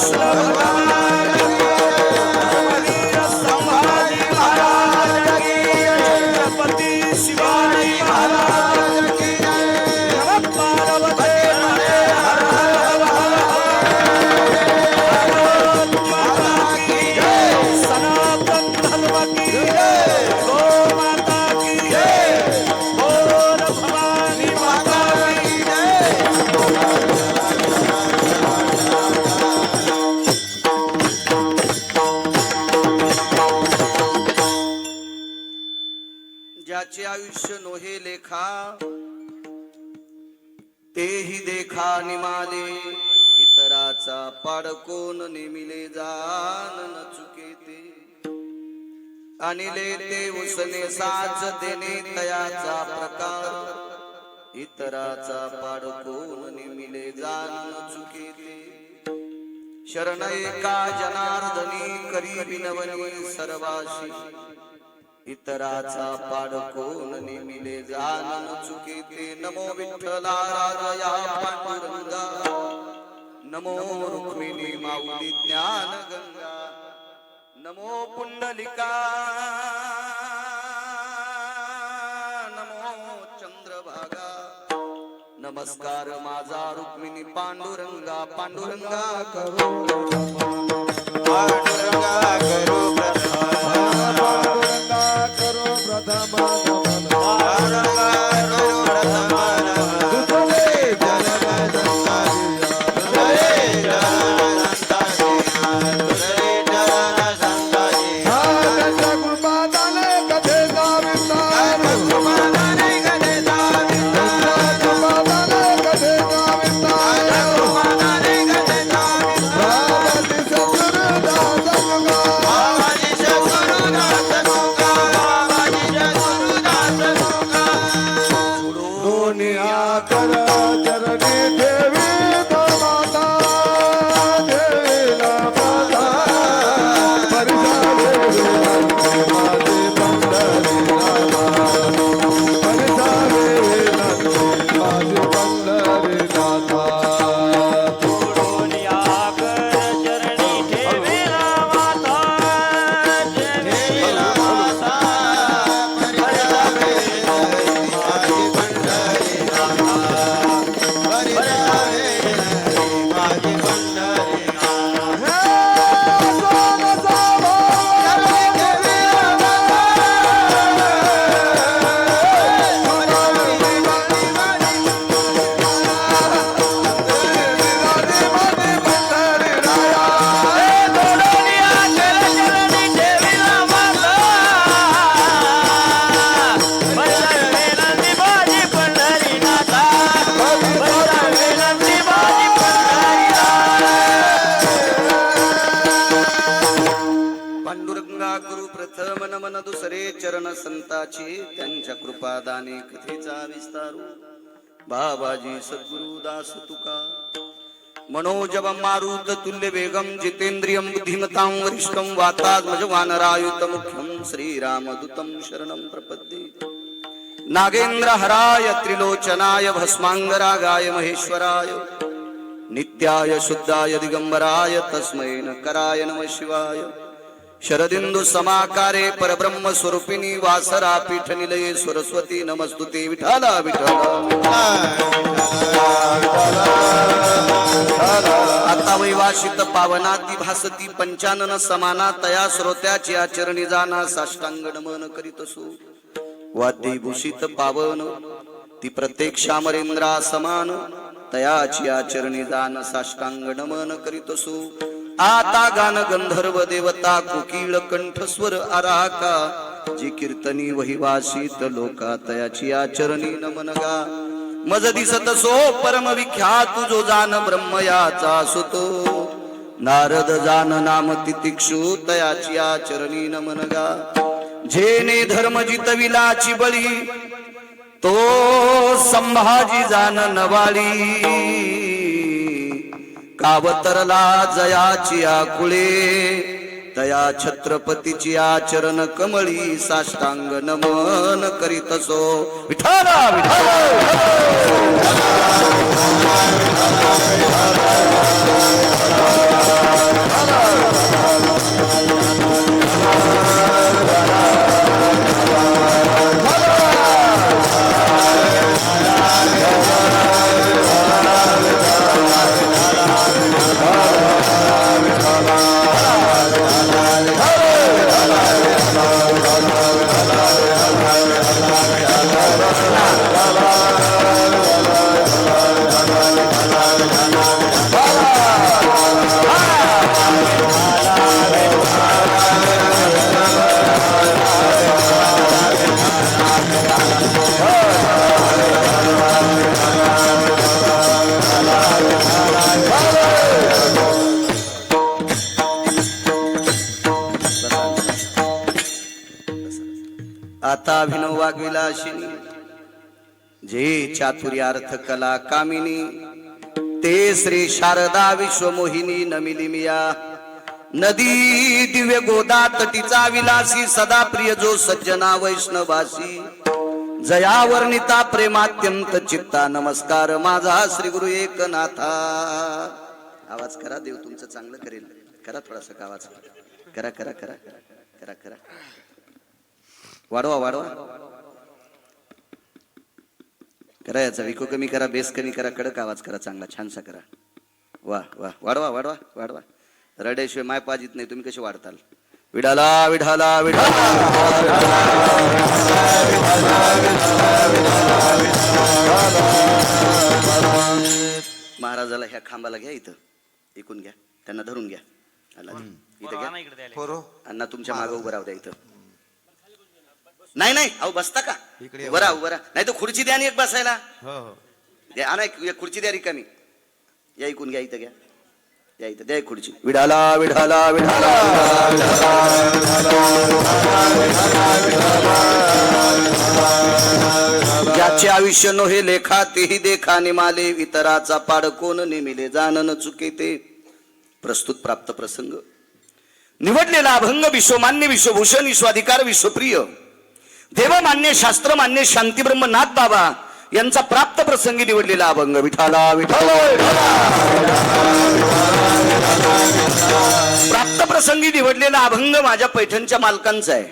Slow ज्याचे आयुष्य नोहे लेखा. तेही देखा निमाले इतराचा पाडकोन नेमिले जान न चुके ते अनिले ते उसने साज देणे तयाचा प्रकार इतराचा पाडकोन नेमिले जान न चुके ते शरण एका जनार्दनी करी विनवनी सर्वाशी इतराचा पाडकोन निमिले जाण चुके ते नमो विठ्ठला राजया पांडुरंगा. नमो रुक्मिणी माऊली ज्ञान गंगा नमो पुंडलिका. नमो चंद्रभागा. नमस्कार माझा रुक्मिणी पांडुरंगा. पांडुरंगा करू. पांडुरंगा करू प्रथम पांडुरंगा करो प्रथम नमन पांडुरंगा दुसरे चरण संताची त्यांच्या कृपादाने कथेचा विस्तारू. बाबाजी सद्गुरु दास तुका. मनोजव मारुत तुल्य वेगम जितेंद्रियम बुद्धिमतां वरिष्ठं वातात्मज मुख्यं श्रीरामदूतं शरणं प्रपद्ये. नागेंद्र हराय त्रिलोचनाय भस्मांगरागाय महेश्वराय. नित्याय शुद्धाय दिगंबराय तस्मै कराय नम शिवाय. शरदिंदु समाकारे परब्रह्म स्वरूपिणी वासरा पीठ निलये सरस्वती नमस्तुते विठाला विठाला आता वैवाशित पावनाती भासती पंचानन समाना तया श्रोत्याची आचरणी जाना साष्टांग नमन करीत असो वाद्यभूषित पावन ती प्रत्येक श्यामरेंद्रा समान तयाची आचरणी जान साष्टांग नमन करीत असो आता गान गंधर्व देवता कोकिळ कंठस्वर आराका. जी कीर्तनी वहिवासीत लोका तयाची आचरणी नमन गा. मज दिसत सो परम विख्यात जो जान ब्रह्मयाचा सुतो नारद जान नाम तितिक्षु तयाची आचरणी नमन गा. जेने धर्म जितविलाची बळी तो संभाजी जान नवाळी. कावतरला जयाची आकुळे. तया छत्रपतीची आचरण कमळी साष्टांग नमन करीत असो. विठाला विठाला जे चातुर्यार्थ कला कामिनी ते श्री शारदा विश्वमोहिनी नमिली मिया नदी दिव्य गोदा तटीचा विलासी सदा प्रिय जो सज्जना वैष्णवासी जयावर्णिता प्रेमात्यंत चित्ता नमस्कार माझा श्री गुरु एकनाथा. आवाज करा देव तुमचं चांगलं करेल. करा थोडासा आवाज? करा करा करा करा करा करा. वाढवा वाढवा. करा याचा विको कमी करा बेस कमी करा कडक आवाज करा चांगला छानसा करा. वा वा वाढवा वाढवा वाढवा. रड्याशिवाय माय पाजित नाही तुम्ही कसे वाढताल? विडाला विढाला विढाला महाराजाला ह्या खांबाला घ्या इथं. ऐकून घ्या. त्यांना धरून घ्या. इथं घ्या. अण्णा तुमच्या मागे उभं राहू द्या इथं. नाही नाही अहो बसता का? इकडे उभं राहा उभं. राहा. नाही तर खुर्ची द्या आणि एक बसायला. हो हो. द्या आणा एक एक खुर्ची द्या रिकामी. या ऐकून घ्या इथं घ्या. या इथं द्या एक खुर्ची. विढाला विढाला विढाला ज्याचे आयुष्य नोहे लेखा तेही देखा निमाले. इतराचा पाड कोण नेमिले जानन चुके ते. प्रस्तुत प्राप्त प्रसंग. निवडलेला अभंग विश्वमान्य विश्वभूषण विश्वाधिकार विश्वप्रिय. देवमान्य शास्त्रमान्य शांतीब्रह्म नाथ बाबा यांचा प्राप्त प्रसंगी निवडलेला अभंग. विठाला विठाला. प्राप्त प्रसंगी निवडलेला अभंग माझ्या पैठणच्या मालकांचा आहे.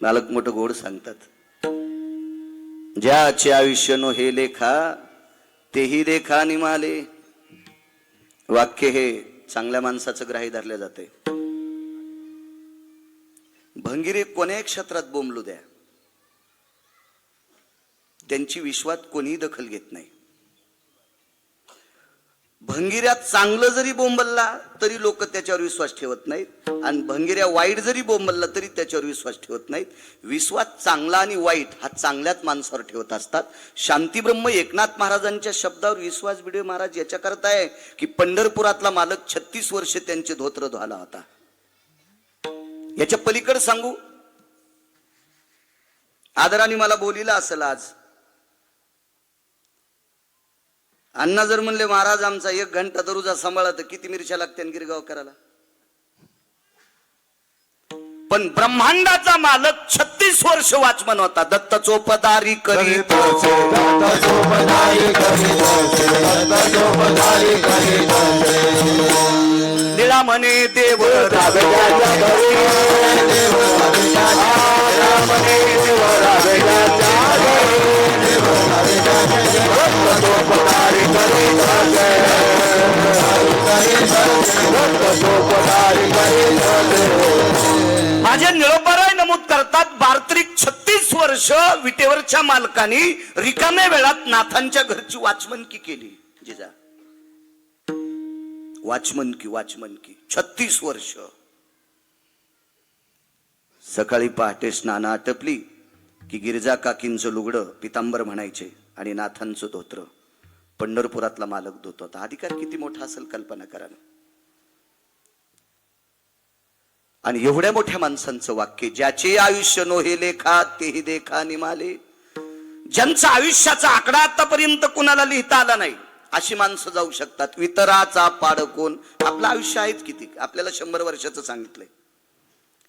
नालक मोठं गोड सांगतात. ज्याचे आयुष्य नो हे लेखा तेही लेखा निमाले. वाक्य हे चांगल्या माणसाचं ग्राही धरले जाते भंगिरे कोण्याही क्षेत्रात बोंबलू द्या? त्यांची विश्वात कोणीही दखल घेत नाही. भंगिऱ्यात चांगलं जरी बोंबलला तरी लोक त्याच्यावर विश्वास ठेवत नाहीत. आणि भंगिऱ्या वाईट जरी बोंबलला तरी त्याच्यावर विश्वास ठेवत नाहीत. विश्वास चांगला आणि वाईट हा चांगल्याच माणसावर ठेवत असतात. शांतीब्रह्म एकनाथ महाराजांच्या शब्दावर विश्वास बिडे महाराज याच्या करता आहे की पंढरपुरातला मालक छत्तीस वर्ष त्यांचे धोत्र धुवाला होता. याच्या पलीकडे सांगू. आदराने मला बोलिला असेल आज. अण्णा जर म्हणले महाराज आमचा एक घंटा दरुजा सांभाळा तर किती मिरच्या लागते गिरगाव करायला? पण ब्रह्मांडाचा मालक छत्तीस वर्ष वाचमन होता. दत्त चोपदारी करी निळा म्हणे देव माझे निळोबराय नमूद करतात बार्त्रिक छत्तीस वर्ष विटेवरच्या मालकाने रिकाम्या वेळात नाथांच्या घरची वाचमनकी केली. जिजा. वाचमन की वाचमन की छत्तीस वर्ष। सकाळी पहाटे स्नान आटपली की गिरजा काकींचं लुगडं पितांबर म्हणायचे आणि नाथांचं धोत्र. पंढरपुरातला मालक धोत. होता अधिकार किती मोठा असेल कल्पना करा आणि एवढ्या मोठ्या माणसांचं वाक्य ज्याचे आयुष्य नोहे लेखा तेही देखा निमाले. ज्यांचा आयुष्याचा आकडा आतापर्यंत कुणाला लिहिता आला नाही अशी माणसं जाऊ शकतात. वितराचा पाड कोण? आपलं आयुष्य आहेच किती? आपल्याला शंभर वर्षाचं सांगितलंय.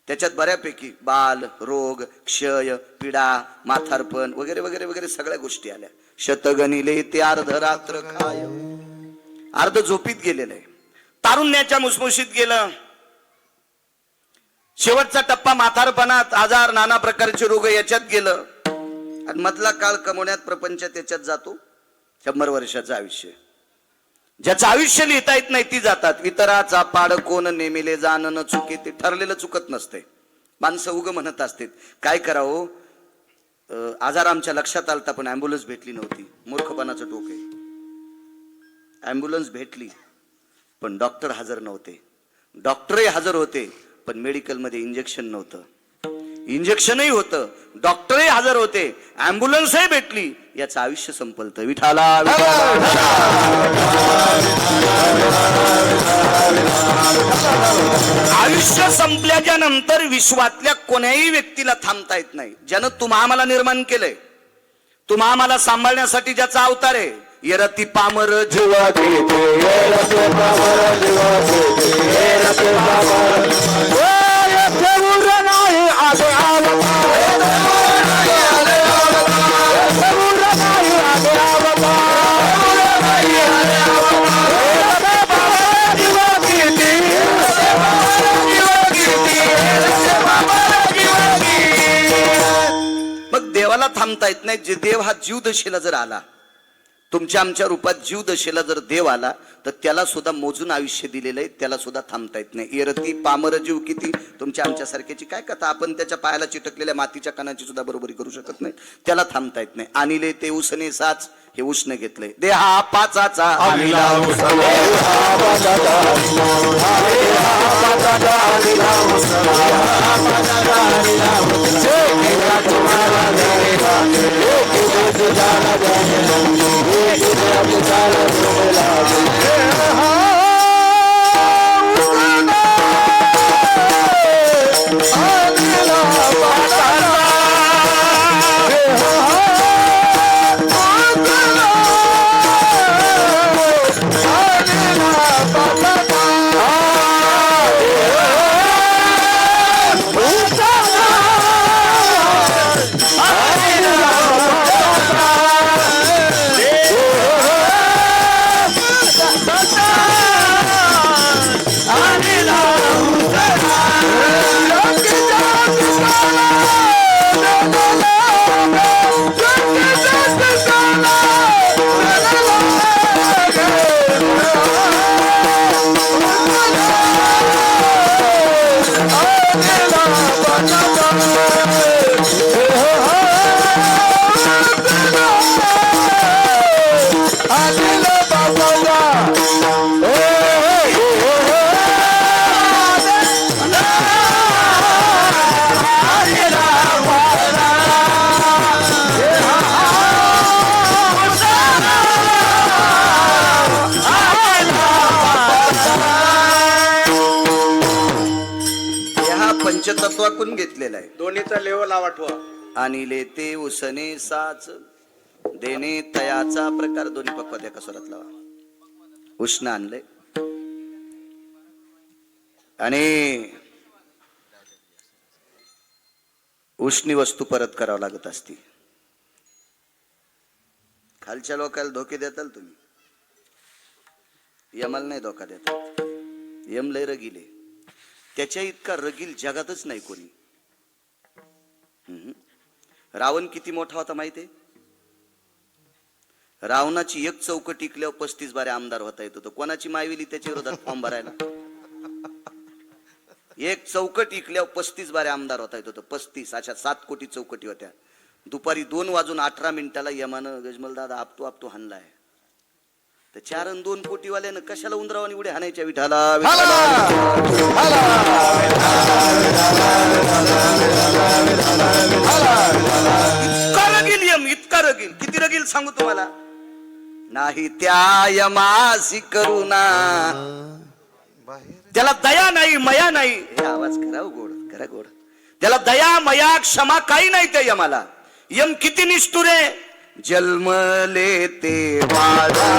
त्याच्यात बऱ्यापैकी बाल रोग क्षय पिडा माथारपण वगैरे वगैरे वगैरे सगळ्या गोष्टी आल्या. शतगणिले ते अर्ध रात्र काय अर्ध झोपीत गेलेलं आहे. तारुण्याच्या मुसमुशीत गेलं. शेवटचा टप्पा माथारपणात आजार नाना प्रकारचे रोग याच्यात गेलं. आणि मधला काळ कमवण्यात प्रपंच त्याच्यात जातो. शंभर वर्षाचं आयुष्य. ज्याचं आयुष्य लिहिता येत नाही ती जातात. वितराचा पाड कोण नेमिले जाण न चुके ते ठरलेलं चुकत नसते. माणसं उग म्हणत असते काय करावं? आजार आमच्या लक्षात आलता पण अँब्युलन्स भेटली नव्हती. मूर्खपणाचं टोक आहे. अँब्युलन्स भेटली पण डॉक्टर हजर नव्हते. डॉक्टरही हजर होते पण मेडिकलमध्ये इंजेक्शन नव्हतं. इंजेक्शनही होतं. डॉक्टरही हजर होते. अँब्युलन्सही भेटली. याचं आयुष्य संपलत. विठाला विठाला. आयुष्य संपल्याच्या नंतर विश्वातल्या कोण्याही व्यक्तीला थांबता येत नाही. ज्यानं तुम्हा आम्हाला निर्माण केलंय. तुम्हा आम्हाला सांभाळण्यासाठी ज्याचा अवतार आहे. येरती पामर जीवा घेते मग देवाला थांबता येत नाही जे देव हा जीवदशेला जर आला तुमच्या आमच्या रूपात जीवदशेला जर देव आला तर त्याला सुद्धा मोजून आयुष्य दिलेलं आहे त्याला सुद्धा थांबता येत नाही एरती पामर जीव किती तुमच्या आमच्या सारख्याची काय कथा आपण त्याच्या पायाला चिटकलेल्या मातीच्या कणाची सुद्धा बरोबरी करू शकत नाही त्याला थांबता येत नाही आणले ते उसने साच हे उष्ण घेतलंय देहा पाचाचा जाना जाने पंचतत्वाकून घेतलेला आहे. दोन्हीचा लेवल आठवा आणि लेते उसने साच देणे तयाचा प्रकार दोन्ही पक्वात एका स्वरात लावा. उष्ण आणले आणि उष्णी वस्तू परत करावं लागत असती. खालच्या लोकांना धोके देताल तुम्ही. यमाला नाही धोका देतात यम लय रगिले. त्याच्या इतका रगील जगातच नाही कोणी. हम्म. रावण किती मोठा होता माहिती आहे? रावणाची एक चौकट टिकल्यावर पस्तीस बारे आमदार होता येत. होतो कोणाची मायविली त्याच्या विरोधात फॉर्म भरायला? एक चौकट इकल्यावर पस्तीस बारे आमदार होता येत. होतो पस्तीस अशा सात कोटी चौकटी होत्या. दुपारी दोन वाजून अठरा मिनिटाला यमानं गजमल दादा आपतो आपतो हाणलाय. तर चार अन दोन कोटीवाल्यानं कशाला उंदरावानी उड्या हाणायच्या विठाला. इतका रगील यम इतका रगील. किती रगील सांगू तुम्हाला? नाही त्या यमासी करुणा. त्याला दया नाही मया नाही. हे आवाज करा हो गोड करा गोड. त्याला दया मया क्षमा काही नाही त्या यमाला. यम किती निष्ठुरे जन्मले ते बाळा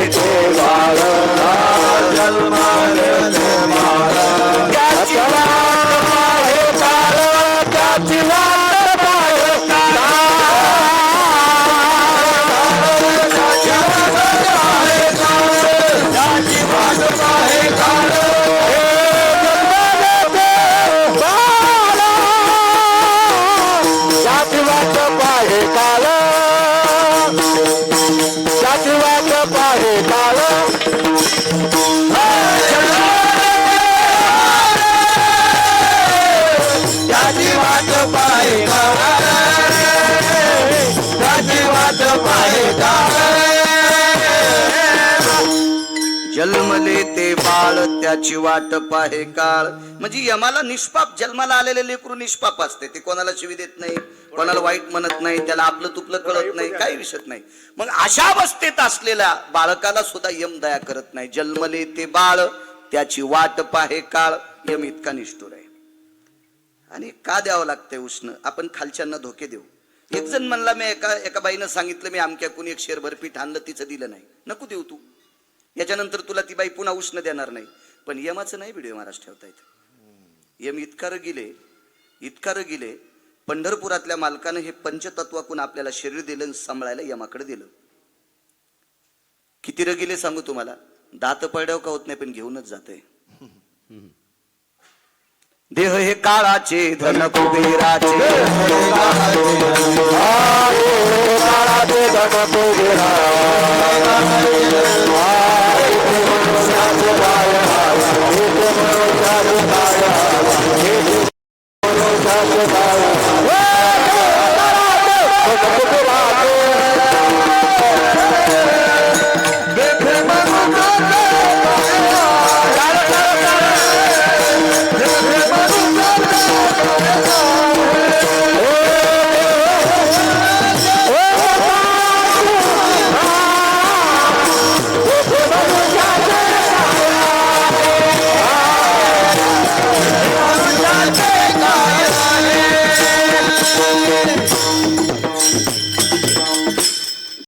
त्याची त्याची वाट पाहे काळ. म्हणजे यमाला निष्पाप जन्माला आलेले लेकरू निष्पाप असते. ते कोणाला शिवी देत नाही कोणाला वाईट म्हणत नाही त्याला आपलं तुपलं कळत नाही काही विषय नाही. मग अशा अवस्थेत असलेल्या बाळकाला सुद्धा यम दया करत नाही. जन्मले ते बाळ त्याची वाट पाहे काळ यम इतका निष्ठुर आहे. आणि का द्यावं लागतंय उष्ण आपण खालच्यांना धोके देऊ. एक जण म्हणला मी एका एका बाईनं सांगितलं मी आमक्या कुणी एक शेरभर पीठ आणलं तिचं दिलं नाही. नको देऊ तू. याच्यानंतर तुला ती बाई पुन्हा उष्ण देणार नाही. पण यमाचं नाही व्हिडिओ महाराज ठेवता येत यम इतका रगिले इतका रगिले पंढरपुरातल्या मालकानं हे पंचतत्वाकून आपल्याला शरीर दिलं आणि सांभाळायला यमाकडे दिलं. किती रगिले सांगू तुम्हाला? दात पडव का होत नाही पण घेऊनच जाते देह हे काळाचे धन कुबेराचे. काळाचे धन कुबेरा.